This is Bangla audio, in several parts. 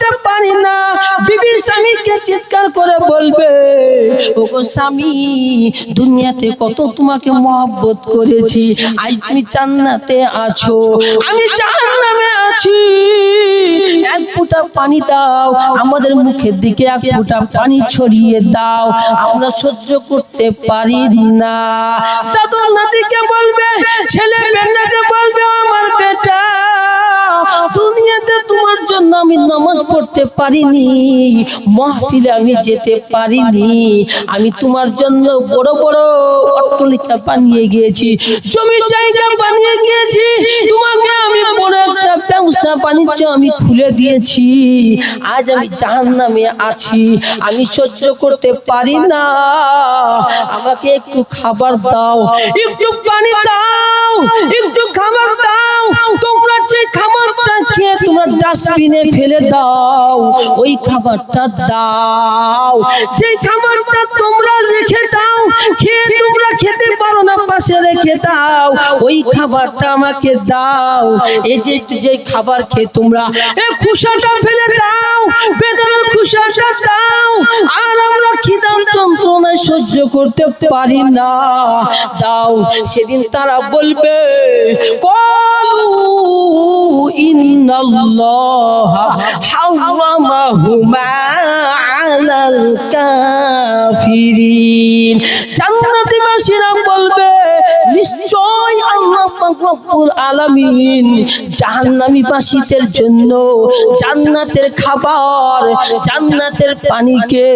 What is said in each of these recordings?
করতে পারি না। বিবি স্বামীকে চিৎকার করে বলবে, ওগো স্বামী, দুনিয়াতে কত তোমাকে মহব্বত করেছি। আজ তুমি জান্নাতে আছো। আমি জাহান্নামে আছি। এক ফোঁটা পানি দাও। আমাদের মুখের দিকে এক ফোঁটা পানি ছড়িয়ে দাও। আমরা সহ্য করতে পারি না। দাদুর নাতিকে বলবে, ছেলে বেটাকে বলবে আমি নামাজ পড়তে পারিনি, মাহফিলে আমি যেতে পারিনি। আমি তোমার জন্য বড় বড় অট্টলিকা বানিয়ে গিয়েছি, জমি জায়গা বানিয়ে গিয়েছি। তোমাকে আমি বড় একটা ব্যবসা বাণিজ্য আমি খুলে দিয়েছি। আজ আমি জাহান্নামে আছি, আমি সহ্য করতে পারি না। আমাকে একটু খাবার দাও, একটু পানি দাও, একটু খাবার দাও। ডাস্টবিনে ফেলে দাও, ওই খাবারটা দাও। যে খাবারটা তোমরা রেখে দাও, খেয়ে তোমরা খেতে পারো না, পাশে রেখে দাও। ওই খাবারটা আমাকে দাও। এই যে যে খাবার খেয়ে তোমরা খুশাটা ফেলে দাও, বেদনার খুশাটা দাও। আর আমরা খিদার যন্ত্রণায় সহ্য করতে পারি না। দাও, সেদিন তারা বলবে, কলু ইন্নাল্লাহ হারামাহুমা আলাল কাফিরিন জান্নাতীবাসীরা বলবে, নিশ্চয় আল্লাহ রব্বুল আলামিন জাহান্নামীবাসীদের জন্য জান্নাতের খাবার, জান্নাতের পানিকে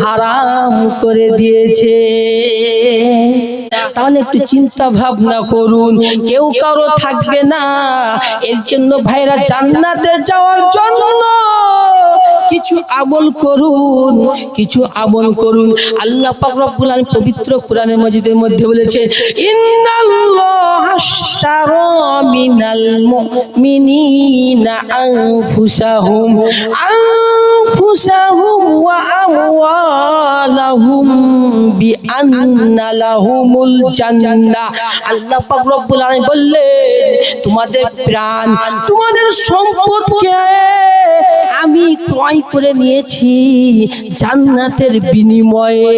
হারাম করে দিয়েছে। তাহলে একটু চিন্তা ভাবনা করুন। কেউ কারও থাকবে না। এর জন্য ভাইরা জান্নাতে যাওয়ার জন্য কিছু আমল করুন, কিছু আমল করুন। আল্লাহ পাক রব্বুল আলামিন পবিত্র কোরআনের মাজিদের মধ্যে বলেছে ইন্নাল্লাহ মিনাল মুমিনিনা আনফুসাহুম আনফুসাহুম ওয়া আমওয়ালাহুম বিআন্না লাহুমুল জান্নাহ আল্লাহ পাক রব্বুল আলামিন বললেন, তোমাদের প্রাণ, তোমাদের সম্পদকে আমি ক্রয় করে নিয়েছি জান্নাতের বিনিময়ে।